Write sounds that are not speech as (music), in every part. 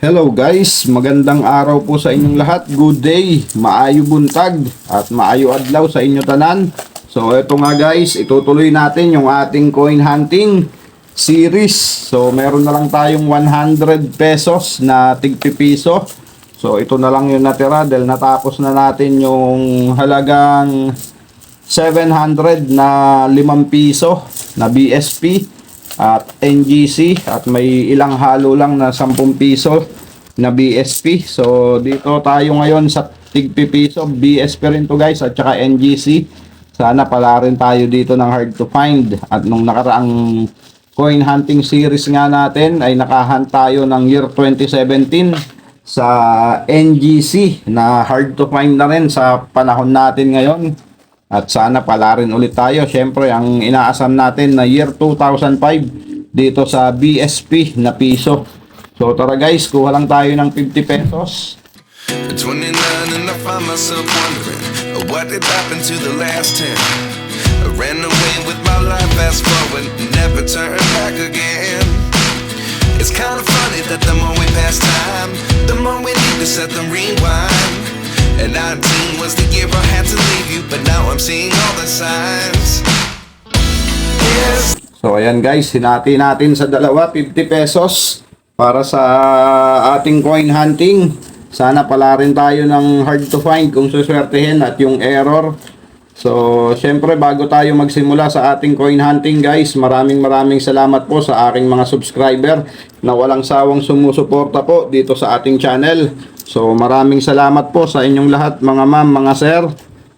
Hello guys, magandang araw po sa inyong lahat. Good day, maayo buntag at maayo adlaw sa inyo tanan. So eto nga guys, itutuloy natin yung ating coin hunting series. So meron na lang tayong 100 pesos na tigpipiso. So ito na lang yung natira dahil natapos na natin yung halagang 700 na 5 piso na BSP at NGC at may ilang halo lang na 10 piso na BSP. So dito tayo ngayon sa tigpi piso BSP rin to guys at saka NGC. Sana pala rin tayo dito ng hard to find at nung nakaraang coin hunting series nga natin ay nakahunt tayo ng year 2017 sa NGC na hard to find na rin sa panahon natin ngayon. At sana pala rin ulit tayo. Siyempre, ang inaasam natin na year 2005 dito sa BSP na piso. So tara guys, kuha lang tayo ng 50 pesos. At 29 and I find myself wondering uh, what did happen to the last 10. I ran away with my life, fast forward, never turn back again. It's kind of funny that the more we pass time, the more we need to set the rewind. And 19 was the year I had to leave you, but now I'm seeing all the signs. Yes. So ayan guys, hinati natin sa dalawa 50 pesos para sa ating coin hunting. Sana pala rin tayo ng hard to find kung suswertehin at yung error. So, syempre bago tayo magsimula sa ating coin hunting guys, maraming maraming salamat po sa aking mga subscriber na walang sawang sumusuporta po dito sa ating channel. So, maraming salamat po sa inyong lahat mga ma'am, mga sir.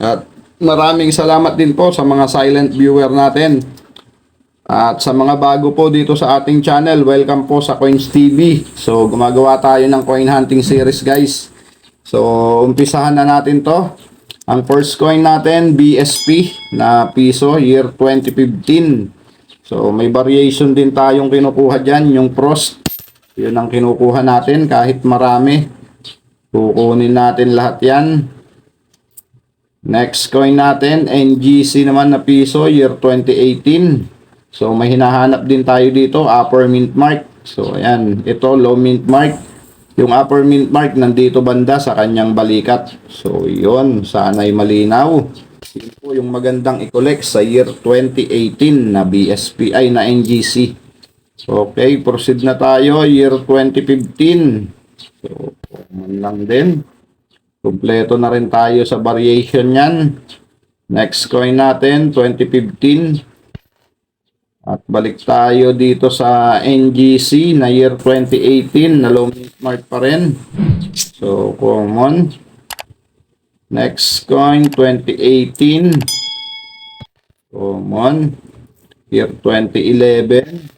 At maraming salamat din po sa mga silent viewer natin. At sa mga bago po dito sa ating channel, welcome po sa Coins TV. So, gumagawa tayo ng coin hunting series guys. So, umpisahan na natin to. Ang first coin natin, BSP na piso, year 2015. So, may variation din tayong kinukuha dyan, yung Frost. Yun ang kinukuha natin kahit marami. Kukunin natin lahat yan. Next coin natin, NGC naman na piso, year 2018. So, may hinahanap din tayo dito, upper mint mark. So, ayan, ito low mint mark. Yung upper mint mark nandito banda sa kanyang balikat. So, yun, sana'y malinaw. Yun yung magandang i-collect sa year 2018 na BSP ay na NGC. Okay, proceed na tayo, year 2015. So, common lang din. Kompleto na rin tayo sa variation yan. Next coin natin, 2015. At balik tayo dito sa NGC na year 2018 na low mark pa rin. So, common. Next coin, 2018. Common. Year 2011.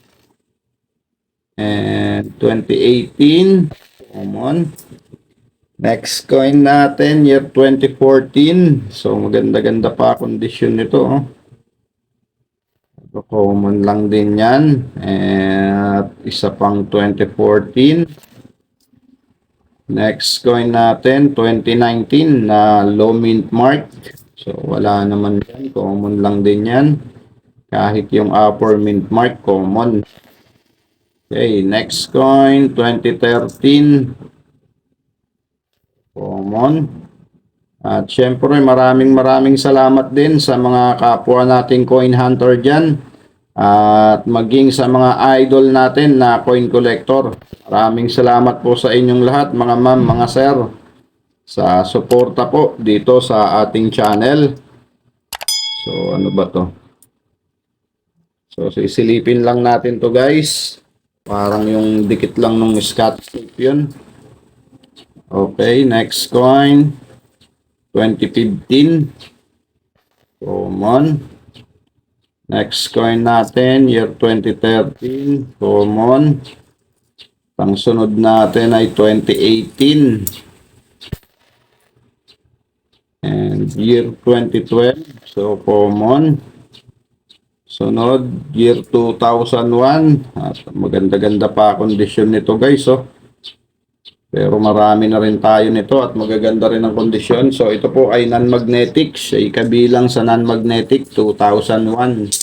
And 2018. Common. Next coin natin, year 2014. So, maganda-ganda pa kondisyon nito. Oh. Common lang din yan. At isa pang 2014. Next coin natin, 2019 na low mint mark. So, wala naman yan. Common lang din yan. Kahit yung upper mint mark, common. Okay, next coin, 2013. Common. At syempre maraming maraming salamat din sa mga kapwa nating coin hunter dyan. At maging sa mga idol natin na coin collector. Maraming salamat po sa inyong lahat mga ma'am, mga sir. Sa suporta po dito sa ating channel. So ano ba to? So sisilipin lang natin to guys. Parang yung dikit lang nung scotch tape yun. Okay, next coin. 2015. Common. Next coin natin, year 2013. Common. Pangsunod natin ay 2018. And year 2012. So, common. Sunod, year 2001. At maganda-ganda pa kondisyon nito guys, oh. Pero marami na rin tayo nito at magaganda rin ang kondisyon. So ito po ay non-magnetic. Ay kabilang sa non-magnetic 2001.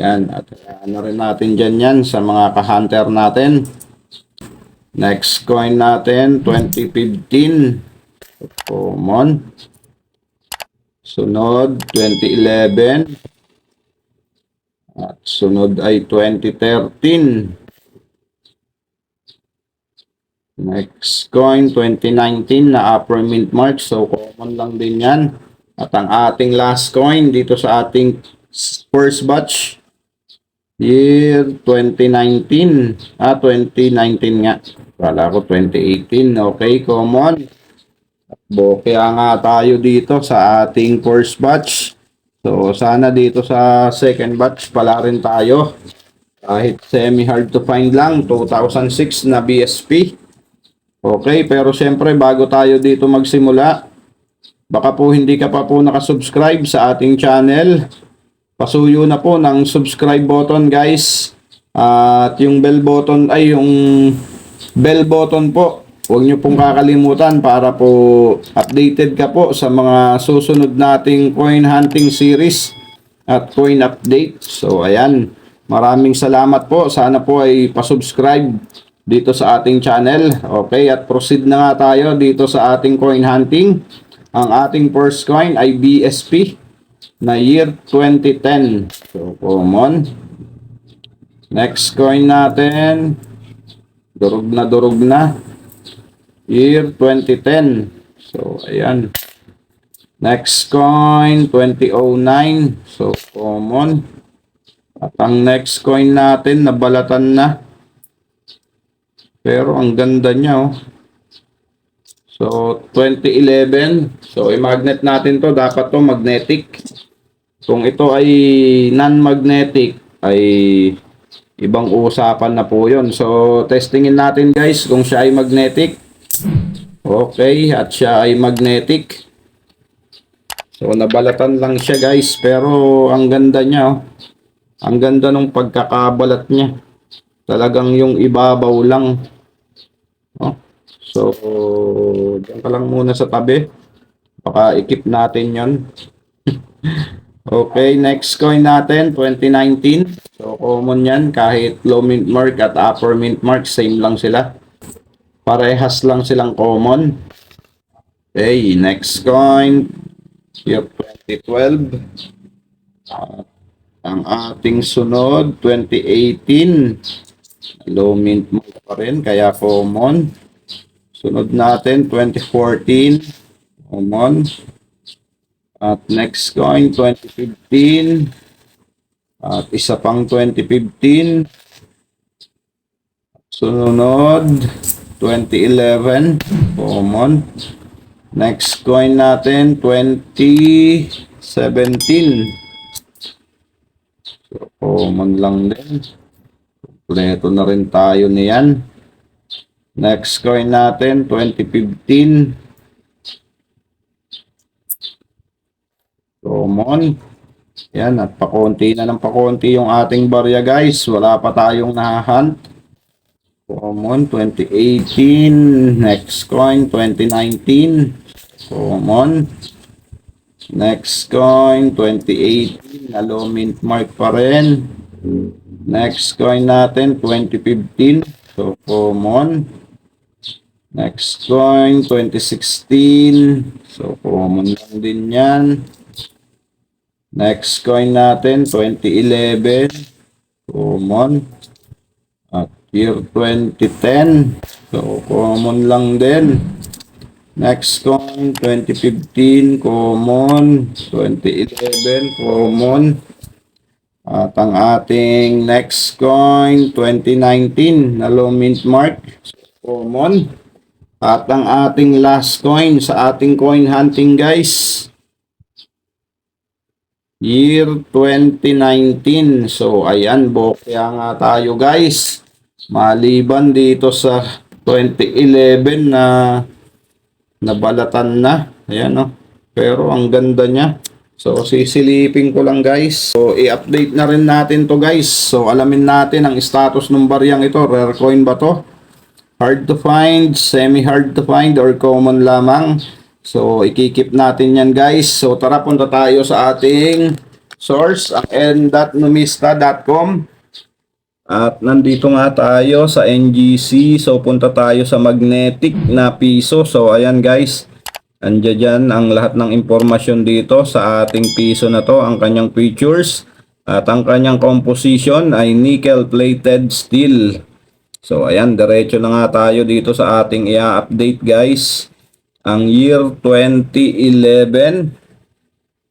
Yan. At uh, rin natin dyan yan sa mga ka-hunter natin. Next coin natin, 2015. Common. Sunod, 2011. At sunod ay 2013. Next coin, 2019 na upper mint mark. So, common lang din yan. At ang ating last coin dito sa ating first batch, year 2019. Ah, 2019 nga. Kala ko 2018. Okay, common. Bokeh nga tayo dito sa ating first batch. So, sana dito sa second batch pala rin tayo. Kahit semi-hard to find lang, 2006 na BSP. Okay, pero syempre bago tayo dito magsimula, baka po hindi ka pa po nakasubscribe sa ating channel. Pasuyo na po ng subscribe button guys. At yung bell button ay yung bell button po. Huwag nyo pong kakalimutan para po updated ka po sa mga susunod nating coin hunting series at coin update. So ayan, maraming salamat po. Sana po ay pasubscribe dito sa ating channel. Okay, at proceed na nga tayo dito sa ating coin hunting. Ang ating first coin ay BSP na year 2010. So, common. Next coin natin. Durog na durog na. Year 2010. So, ayan. Next coin, 2009. So, common. At ang next coin natin, nabalatan na. Pero ang ganda niya, oh. So, 2011. So, i-magnet natin to. Dapat to magnetic. Kung ito ay non-magnetic, ay ibang usapan na po yun. So, testingin natin guys kung siya ay magnetic. Okay, at siya ay magnetic. So, nabalatan lang siya guys. Pero, ang ganda niya, oh. Ang ganda ng pagkakabalat niya. Talagang yung ibabaw lang. So, diyan ka lang muna sa tabi. Baka ikip natin yon. (laughs) okay, next coin natin, 2019. So, common yan. Kahit low mint mark at upper mint mark, same lang sila. Parehas lang silang common. Okay, next coin. Year 2012. At ang ating sunod, 2018. Low mint mark pa rin, kaya common. Sunod natin, 2014. Common. At next coin, 2015. At isa pang 2015. Sunod, 2011. Common. Next coin natin, 2017. So, common lang din. Kompleto na rin tayo niyan. Next coin natin, 2015. Common. Yan, at pakonti na ng pakonti yung ating barya guys. Wala pa tayong nahahunt. Common, 2018. Next coin, 2019. Common. Next coin, 2018. Na low mint mark pa rin. Next coin natin, 2015. So, common. Next coin, 2016. So, common lang din yan. Next coin natin, 2011. Common. At year 2010. So, common lang din. Next coin, 2015. Common. 2011. Common. At ang ating next coin, 2019 na low mint mark. Common. At ang ating last coin sa ating coin hunting guys. Year 2019. So, ayan, bokya nga tayo guys. Maliban dito sa 2011 na nabalatan na. Ayan, no? Pero ang ganda niya. So, sisilipin ko lang guys. So, i-update na rin natin to guys. So, alamin natin ang status ng bariyang ito. Rare coin ba to? Hard to find, semi-hard to find, or common lamang. So, ikikip natin yan guys. So, tara punta tayo sa ating source, n.numista.com. At nandito nga tayo sa NGC. So punta tayo sa magnetic na piso. So ayan guys. Andiyan dyan ang lahat ng impormasyon dito sa ating piso na to. Ang kanyang features. At ang kanyang composition ay nickel plated steel. So ayan, diretso na nga tayo dito sa ating i-update guys. Ang year 2011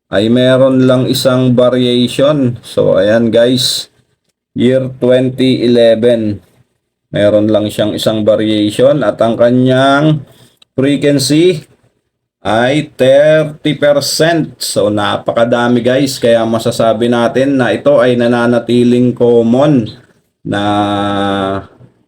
ay meron lang isang variation. So ayan guys, year 2011 meron lang siyang isang variation at ang kanyang frequency ay 30%. So napakadami guys kaya masasabi natin na ito ay nananatiling common na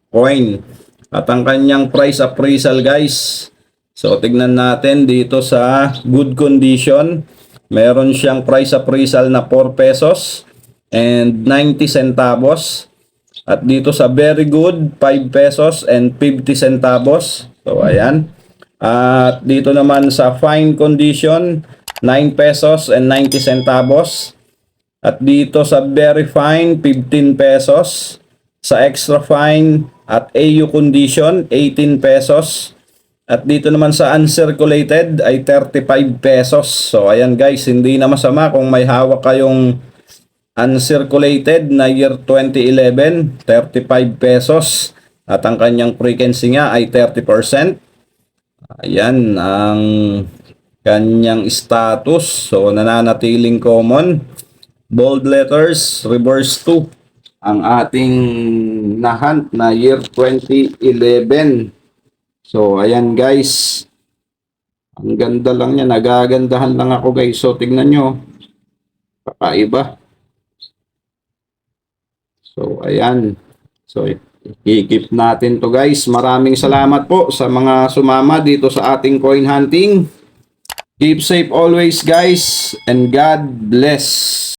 coin. At ang kanyang price appraisal guys. So tignan natin dito sa good condition. Meron siyang price appraisal na 4 pesos and 90 centavos. At dito sa very good, 5 pesos and 50 centavos. So, ayan. At dito naman sa fine condition, 9 pesos and 90 centavos. At dito sa very fine, 15 pesos. Sa extra fine at AU condition, 18 pesos. At dito naman sa uncirculated ay 35 pesos. So ayan guys, hindi na masama kung may hawak kayong uncirculated na year 2011, 35 pesos. At ang kanyang frequency nga ay 30%. Ayan ang kanyang status. So nananatiling common. Bold letters, reverse 2. Ang ating nahunt na year 2011. So, ayan guys. Ang ganda lang niya. Nagagandahan lang ako guys. So, tignan nyo. Kakaiba. So, ayan. So, i-keep natin to guys. Maraming salamat po sa mga sumama dito sa ating coin hunting. Keep safe always guys. And God bless.